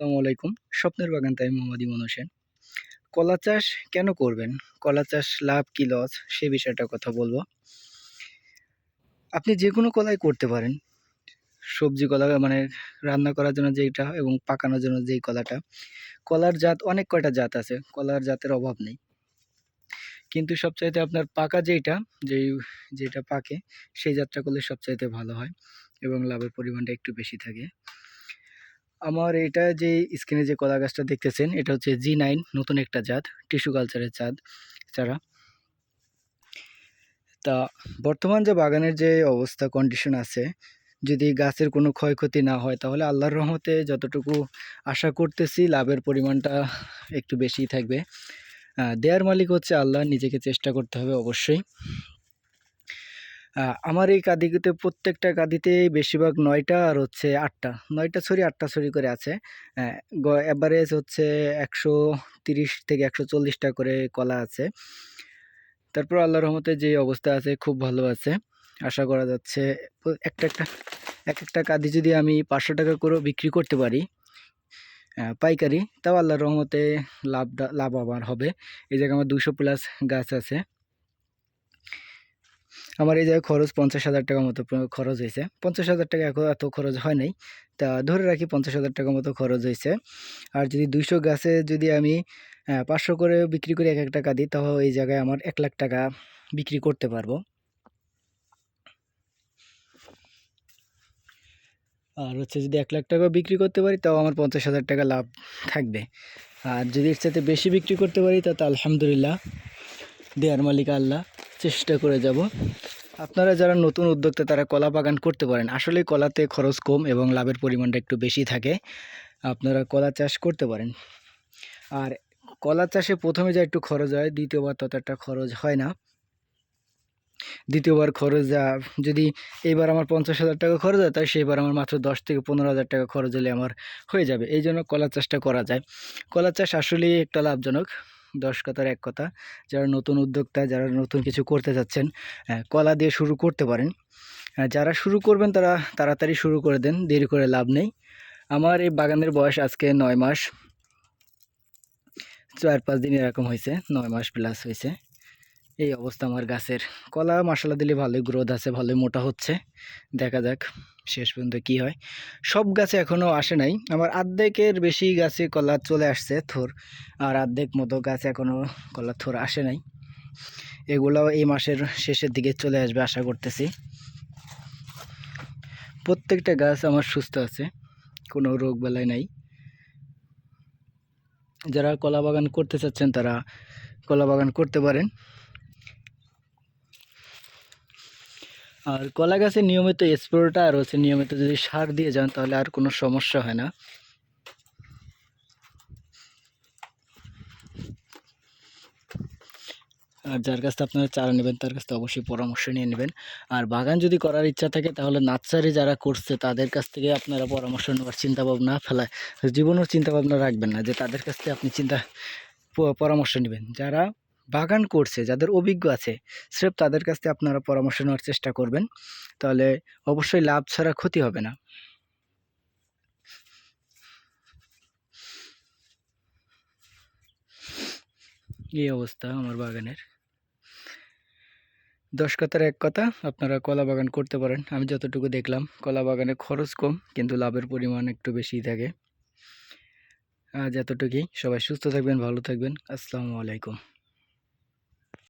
আসসালামু আলাইকুম। স্বপ্নের বাগান, তাই মোহাম্মদ ইমন হোসেন। কলা চাষ কেন করবেন? কলা চাষ লাভ কি লস? সে বিষয়টা কথা বলব। আপনি যে কোনো কলাই করতে পারেন। সবজি কলা মানে রান্না করার জন্য যেইটা এবং পাকানোর জন্য যেই কলাটা। কলার জাত, অনেক কয়টা জাত আছে। কলার জাতের অভাব নেই। কিন্তু সবচাইতে আপনার পাকা যেইটা, যেই যেটা পাকে, সেই জাতটা করলে সবচাইতে ভালো হয় এবং লাভের পরিমাণটা একটু বেশি থাকে। আমার এটা যে স্ক্রিনে যে কলা গাছটা দেখতেছেন, এটা হচ্ছে জি নাইন নতুন একটা জাত টিস্যু কালচারের চাঁদ চারা তা বর্তমান যে বাগানের যে অবস্থা কন্ডিশন আছে, যদি গাছের কোনো ক্ষয়ক্ষতি না হয়, তাহলে আল্লাহর রহমতে যতটুকু আশা করতেছি, লাভের পরিমাণটা একটু বেশি থাকবে। দেয়ার মালিক হচ্ছে আল্লাহ, নিজেকে চেষ্টা করতে হবে অবশ্যই। আমার এই কাঁদিতে প্রত্যেকটা কাঁদিতে বেশিরভাগ নয়টা আর হচ্ছে আটটা। নয়টা ছড়ি, আটটা ছড়ি করে আছে। অ্যাভারেজ হচ্ছে একশো তিরিশ থেকে একশো চল্লিশটা করে কলা আছে। তারপর আল্লাহ রহমতে যে অবস্থা আছে, খুব ভালো আছে। আশা করা যাচ্ছে একটা একটা, এক একটা কাঁদি যদি আমি পাঁচশো টাকা করেও বিক্রি করতে পারি পাইকারি, তাও আল্লাহর রহমতে লাভটা, লাভ আমার হবে। এই জায়গায় আমার দুশো প্লাস গাছ আছে। আমার এই জায়গায় খরচ পঞ্চাশ হাজার টাকা মতো খরচ হয়েছে। পঞ্চাশ হাজার টাকা এখন এত খরচ হয় নাই। তা ধরে রাখি পঞ্চাশ হাজার টাকা মতো খরচ হয়েছে। আর যদি দুইশো গাছে যদি আমি পাঁচশো করে বিক্রি করে এক এক টাকা দিই, তাহলে এই জায়গায় আমার এক লাখ টাকা বিক্রি করতে পারব। আর হচ্ছে যদি এক লাখ টাকা বিক্রি করতে পারি, তাও আমার পঞ্চাশ হাজার টাকা লাভ থাকবে। আর যদি এর সাথে বেশি বিক্রি করতে পারি তাতে আলহামদুলিল্লাহ। দেয়ার মালিক আল্লাহ। চেষ্টা করে যাব। আপনারা যারা নতুন উদ্যোক্তা, তারা কলা বাগান করতে পারেন। আসলে কলাতে খরচ কম এবং লাভের পরিমাণটা একটু বেশি থাকে। আপনারা কলা চাষ করতে পারেন। আর কলা চাষে প্রথমে যা একটু খরচ হয়, দ্বিতীয়বার তত একটা খরচ হয় না। দ্বিতীয়বার খরচ যা, যদি এইবার আমার পঞ্চাশ হাজার টাকা খরচ হয়, তাই সেইবার আমার মাত্র দশ থেকে পনেরো হাজার টাকা খরচ হলে আমার হয়ে যাবে। এই জন্য কলা চাষটা করা যায়। কলা চাষ আসলেই একটা লাভজনক। দশ কথার এক কথা, যারা নতুন উদ্যোক্তা, যারা নতুন কিছু করতে যাচ্ছেন কলা দিয়ে শুরু করতে পারেন। যারা শুরু করবেন, তারা তাড়াতাড়ি শুরু করে দেন, দেরি করে লাভ নেই। আমার এই বাগানের বয়স আজকে নয় মাস, চার পাঁচ দিন এরকম হয়েছে, নয় মাস প্লাস হয়েছে। এই অবস্থা আমার গাছের। কলা মশলা দিলে ভালোই গ্রোথ আছে, ভালোই মোটা হচ্ছে। দেখা যাক, শেষ পর্যন্ত কি হয়। সব গাছে এখনও আসে নাই। আমার আর্ধেকের বেশি গাছে কলা চলে আসছে থোর। আর আর্ধেক মতো গাছ এখনও কলা থোর আসে নাই। এগুলো এই মাসের শেষের দিকে চলে আসবে আশা করতেছি। প্রত্যেকটা গাছ আমার সুস্থ আছে, কোনো রোগ বেলায় নাই। যারা কলা বাগান করতে চাচ্ছেন তারা কলা বাগান করতে পারেন। আর কলা গাছে নিয়মিত স্প্রেটা আর হচ্ছে নিয়মিত যদি সার দিয়ে যান, তাহলে আর কোনো সমস্যা হয় না। আর যার কাছ থেকে আপনারা চারা নেবেন, তার কাছ থেকে অবশ্যই পরামর্শ নিয়ে নেবেন। আর বাগান যদি করার ইচ্ছা থাকে, তাহলে নার্সারি যারা করছে, তাদের কাছ থেকে আপনারা পরামর্শ নেওয়ার চিন্তাভাবনা ফেলায়। জীবনের চিন্তাভাবনা রাখবেন না, যে তাদের কাছ থেকে আপনি চিন্তা পরামর্শ নেবেন। যারা বাগান করছে, যাদের অভিজ্ঞ আছে, স্রেফ তাদের কাছ থেকে আপনারা পরামর্শ নেওয়ার চেষ্টা করবেন। তাহলে অবশ্যই লাভ ছাড়া ক্ষতি হবে না। এই অবস্থা আমার বাগানের। দশ কথার এক কথা আপনারা কলা বাগান করতে পারেন। আমি যতটুকু দেখলাম, কলা বাগানে খরচ কম, কিন্তু লাভের পরিমাণ একটু বেশি থাকে। আজ এতটুকুই। সবাই সুস্থ থাকবেন, ভালো থাকবেন। আসসালামু আলাইকুম।